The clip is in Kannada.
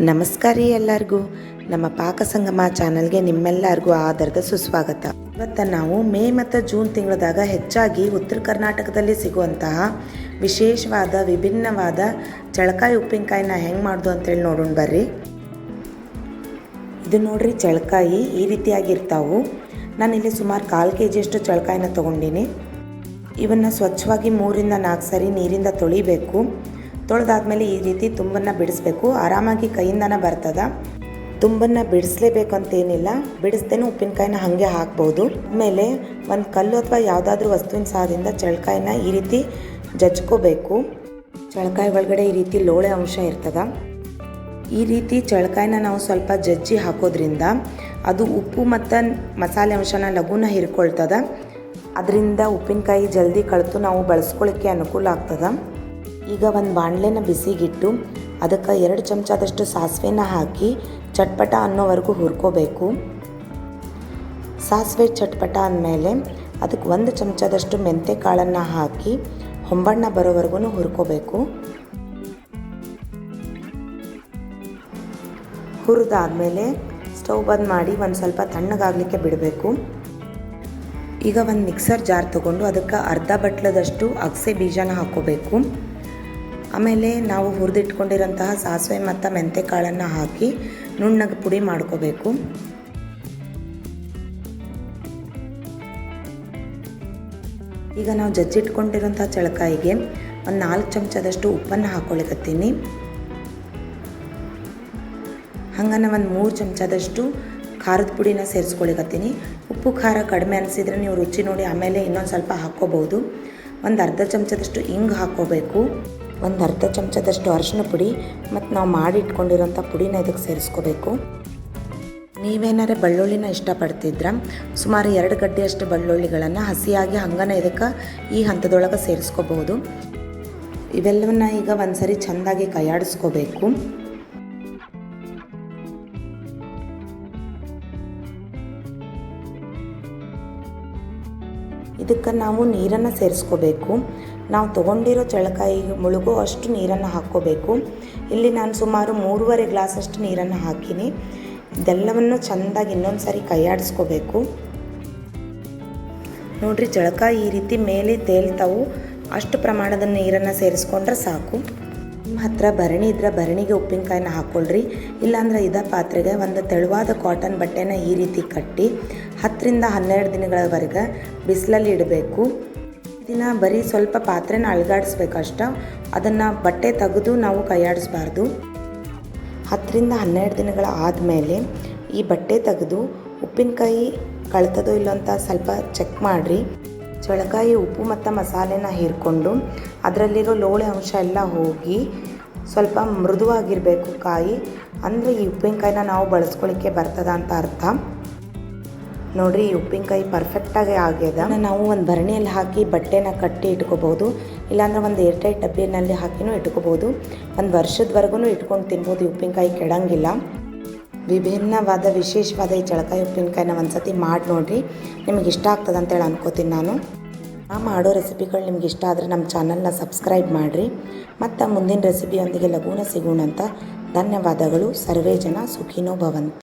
ನಮಸ್ಕಾರ ಎಲ್ಲರಿಗೂ. ನಮ್ಮ ಪಾಕ ಸಂಗಮ ಚಾನಲ್ಗೆ ನಿಮ್ಮೆಲ್ಲರಿಗೂ ಆಧಾರದ ಸುಸ್ವಾಗತ. ಇವತ್ತು ನಾವು ಮೇ ಮತ್ತು ಜೂನ್ ತಿಂಗಳದಾಗ ಹೆಚ್ಚಾಗಿ ಉತ್ತರ ಕರ್ನಾಟಕದಲ್ಲಿ ಸಿಗುವಂತಹ ವಿಶೇಷವಾದ, ವಿಭಿನ್ನವಾದ ಚಳಕಾಯಿ ಉಪ್ಪಿನಕಾಯಿನ ಹೆಂಗೆ ಮಾಡೋದು ಅಂತೇಳಿ ನೋಡೋಣ ಬರ್ರಿ. ಇದು ನೋಡ್ರಿ ಚಳಕಾಯಿ ಈ ರೀತಿಯಾಗಿರ್ತಾವು ಇಲ್ಲಿ ಸುಮಾರು ಕಾಲು ಕೆ ಜಿಯಷ್ಟು ಚಳಕಾಯಿನ ತೊಗೊಂಡಿನಿ. ಇವನ್ನು ಸ್ವಚ್ಛವಾಗಿ ಮೂರಿಂದ ನಾಲ್ಕು ಸರಿ ನೀರಿಂದ ತೊಳಿಬೇಕು. ತೊಳೆದಾದ್ಮೇಲೆ ಈ ರೀತಿ ತುಂಬನ್ನು ಬಿಡಿಸ್ಬೇಕು. ಆರಾಮಾಗಿ ಕೈಯಿಂದನೇ ಬರ್ತದ. ತುಂಬನ್ನು ಬಿಡಿಸ್ಲೇಬೇಕು ಅಂತೇನಿಲ್ಲ. ಬಿಡಿಸ್ದೇನು ಉಪ್ಪಿನಕಾಯಿನ ಹಾಗೆ ಹಾಕ್ಬೋದು. ಆಮೇಲೆ ಒಂದು ಕಲ್ಲು ಅಥವಾ ಯಾವುದಾದ್ರೂ ವಸ್ತುವಿನ ಸಹಾಯದಿಂದ ಚಳಕಾಯಿನ ಈ ರೀತಿ ಜಜ್ಕೋಬೇಕು. ಚಳಕಾಯಿ ಒಳಗಡೆ ಈ ರೀತಿ ಲೋಳೆ ಅಂಶ ಇರ್ತದ. ಈ ರೀತಿ ಚಳಕಾಯಿನ ನಾವು ಸ್ವಲ್ಪ ಜಜ್ಜಿ ಹಾಕೋದ್ರಿಂದ ಅದು ಉಪ್ಪು ಮತ್ತು ಮಸಾಲೆ ಅಂಶನ ಲಘುನ ಹಿರ್ಕೊಳ್ತದ. ಅದರಿಂದ ಉಪ್ಪಿನಕಾಯಿ ಜಲ್ದಿ ಕಳೆತು ನಾವು ಬಳಸ್ಕೊಳ್ಳಿಕ್ಕೆ ಅನುಕೂಲ ಆಗ್ತದ. ಈಗ ಒಂದು ಬಾಣಲೆನ ಬಿಸಿಗಿಟ್ಟು ಅದಕ್ಕೆ ಎರಡು ಚಮಚದಷ್ಟು ಸಾಸಿವೆನ ಹಾಕಿ ಚಟ್ಪಟ ಅನ್ನೋವರೆಗೂ ಹುರ್ಕೋಬೇಕು. ಸಾಸಿವೆ ಚಟ್ಪಟ ಅಂದಮೇಲೆ ಅದಕ್ಕೆ ಒಂದು ಚಮಚದಷ್ಟು ಮೆಂತೆ ಕಾಳನ್ನು ಹಾಕಿ ಹೊಂಬಣ್ಣ ಬರೋವರೆಗೂ ಹುರ್ಕೋಬೇಕು. ಹುರಿದಾದ್ಮೇಲೆ ಸ್ಟವ್ ಬಂದ್ ಮಾಡಿ ಒಂದು ಸ್ವಲ್ಪ ತಣ್ಣಗಾಗಲಿಕ್ಕೆ ಬಿಡಬೇಕು. ಈಗ ಒಂದು ಮಿಕ್ಸರ್ ಜಾರ್ ತೊಗೊಂಡು ಅದಕ್ಕೆ ಅರ್ಧ ಬಟ್ಲದಷ್ಟು ಅಗಸೆ ಬೀಜನ ಹಾಕೋಬೇಕು. ಆಮೇಲೆ ನಾವು ಹುರಿದಿಟ್ಕೊಂಡಿರೋಂತಹ ಸಾಸಿವೆ ಮತ್ತು ಮೆಂತೆ ಕಾಳನ್ನು ಹಾಕಿ ನುಣ್ಣಗೆ ಪುಡಿ ಮಾಡ್ಕೋಬೇಕು. ಈಗ ನಾವು ಜಜ್ಜಿಟ್ಕೊಂಡಿರೋಂಥ ಚಳಕಾಯಿಗೆ ಒಂದು ನಾಲ್ಕು ಚಮಚದಷ್ಟು ಉಪ್ಪನ್ನು ಹಾಕ್ಕೊಳಿಕತ್ತೀನಿ ನಾನು ಒಂದು ಮೂರು ಚಮಚದಷ್ಟು ಖಾರದ ಪುಡಿನ ಸೇರಿಸ್ಕೊಳಿಕತ್ತೀನಿ ಉಪ್ಪು ಖಾರ ಕಡಿಮೆ ಅನಿಸಿದ್ರೆ ನೀವು ರುಚಿ ನೋಡಿ ಆಮೇಲೆ ಇನ್ನೊಂದು ಸ್ವಲ್ಪ ಹಾಕ್ಕೋಬೋದು. ಒಂದು ಅರ್ಧ ಚಮಚದಷ್ಟು ಹಿಂಗೆ ಹಾಕ್ಕೋಬೇಕು. ಒಂದು ಅರ್ಧ ಚಮಚದಷ್ಟು ಅರಿಶಿನ ಪುಡಿ ಮತ್ತು ನಾವು ಮಾಡಿ ಇಟ್ಕೊಂಡಿರೋಂಥ ಪುಡಿನ ಇದಕ್ಕೆ ಸೇರಿಸ್ಕೋಬೇಕು. ನೀವೇನಾರೆ ಬೆಳ್ಳುಳ್ಳಿನ ಇಷ್ಟಪಡ್ತಿದ್ರೆ, ಸುಮಾರು ಎರಡು ಗಡ್ಡೆಯಷ್ಟು ಬೆಳ್ಳುಳ್ಳಿಗಳನ್ನು ಹಸಿಯಾಗಿ ಹಂಗನ ಇದಕ್ಕೆ ಈ ಹಂತದೊಳಗೆ ಸೇರಿಸ್ಕೋಬಹುದು. ಇವೆಲ್ಲವನ್ನ ಈಗ ಒಂದ್ಸರಿ ಚೆಂದಾಗಿ ಕೈಯಾಡಿಸ್ಕೋಬೇಕು. ಇದಕ್ಕೆ ನಾವು ನೀರನ್ನು ಸೇರಿಸ್ಕೋಬೇಕು. ನಾವು ತೊಗೊಂಡಿರೋ ಚಳಕಾಯಿ ಮುಳುಗು ಅಷ್ಟು ನೀರನ್ನು ಹಾಕ್ಕೋಬೇಕು. ಇಲ್ಲಿ ನಾನು ಸುಮಾರು ಮೂರುವರೆ ಗ್ಲಾಸಷ್ಟು ನೀರನ್ನು ಹಾಕೀನಿ. ಇದೆಲ್ಲವನ್ನು ಚೆಂದಾಗಿ ಇನ್ನೊಂದು ಸಾರಿ ಕೈಯಾಡಿಸ್ಕೋಬೇಕು. ನೋಡ್ರಿ, ಚಳಕಾಯಿ ಈ ರೀತಿ ಮೇಲೆ ತೇಲ್ತಾವು. ಅಷ್ಟು ಪ್ರಮಾಣದ ನೀರನ್ನು ಸೇರಿಸ್ಕೊಂಡ್ರೆ ಸಾಕು. ನಿಮ್ಮ ಹತ್ರ ಭರಣಿ ಇದ್ರೆ ಭರಣಿಗೆ ಉಪ್ಪಿನಕಾಯಿನ ಹಾಕ್ಕೊಳ್ರಿ ಇಲ್ಲಾಂದ್ರೆ ಇದ ಪಾತ್ರೆಗೆ ಒಂದು ತೆಳುವಾದ ಕಾಟನ್ ಬಟ್ಟೆನ ಈ ರೀತಿ ಕಟ್ಟಿ ಹತ್ತರಿಂದ ಹನ್ನೆರಡು ದಿನಗಳವರೆಗೆ ಬಿಸಿಲಲ್ಲಿ ಇಡಬೇಕು. ದಿನ ಬರೀ ಸ್ವಲ್ಪ ಪಾತ್ರೆನ ಅಳಗಾಡಿಸ್ಬೇಕಷ್ಟ ಅದನ್ನು ಬಟ್ಟೆ ತೆಗೆದು ನಾವು ಕೈಯಾಡಿಸ್ಬಾರ್ದು. ಹತ್ತರಿಂದ ಹನ್ನೆರಡು ದಿನಗಳ ಆದಮೇಲೆ ಈ ಬಟ್ಟೆ ತೆಗೆದು ಉಪ್ಪಿನಕಾಯಿ ಕಳ್ತದೋ ಇಲ್ಲೋ ಅಂತ ಸ್ವಲ್ಪ ಚೆಕ್ ಮಾಡಿರಿ. ಚಳಕಾಯಿ ಉಪ್ಪು ಮತ್ತು ಮಸಾಲೆನ ಹೀರ್ಕೊಂಡು ಅದರಲ್ಲಿರೋ ಲೋಳೆ ಅಂಶ ಎಲ್ಲ ಹೋಗಿ ಸ್ವಲ್ಪ ಮೃದುವಾಗಿರಬೇಕು ಕಾಯಿ. ಅಂದರೆ ಈ ಉಪ್ಪಿನಕಾಯಿನ ನಾವು ಬಳಸ್ಕೊಳ್ಳಿಕ್ಕೆ ಬರ್ತದ ಅಂತ ಅರ್ಥ. ನೋಡಿರಿ ಈ ಉಪ್ಪಿನಕಾಯಿ ಪರ್ಫೆಕ್ಟಾಗಿ ಆಗ್ಯದ. ನಾವು ಒಂದು ಭರಣಿಯಲ್ಲಿ ಹಾಕಿ ಬಟ್ಟೆನ ಕಟ್ಟಿ ಇಟ್ಕೋಬೋದು ಇಲ್ಲಾಂದ್ರೆ ಒಂದು ಏರ್ಟೈಟ್ ಡಬ್ಬಿನಲ್ಲಿ ಹಾಕಿನೂ ಇಟ್ಕೋಬೋದು ಒಂದು ವರ್ಷದವರೆಗೂ ಇಟ್ಕೊಂಡು ತಿನ್ಬೋದು ಈ ಉಪ್ಪಿನಕಾಯಿ ಕೆಡಂಗಿಲ್ಲ. ವಿಭಿನ್ನವಾದ, ವಿಶೇಷವಾದ ಈ ಚಳಕಾಯಿ ಉಪ್ಪಿನಕಾಯಿನ ಒಂದು ಸತಿ ಮಾಡಿ ನೋಡಿರಿ. ನಿಮಗೆ ಇಷ್ಟ ಆಗ್ತದೆ ಅಂತೇಳಿ ಅನ್ಕೋತೀನಿ ನಾನು. ನಾ ಮಾಡೋ ರೆಸಿಪಿಗಳು ನಿಮ್ಗೆ ಇಷ್ಟ ಆದರೆ ನಮ್ಮ ಚಾನಲ್ನ ಸಬ್ಸ್ಕ್ರೈಬ್ ಮಾಡಿರಿ. ಮತ್ತು ಮುಂದಿನ ರೆಸಿಪಿಯೊಂದಿಗೆ ಲಘೂನ ಸಿಗೋಣ ಅಂತ ಧನ್ಯವಾದಗಳು. ಸರ್ವೇ ಜನ ಸುಖಿನೋ ಭವಂತು.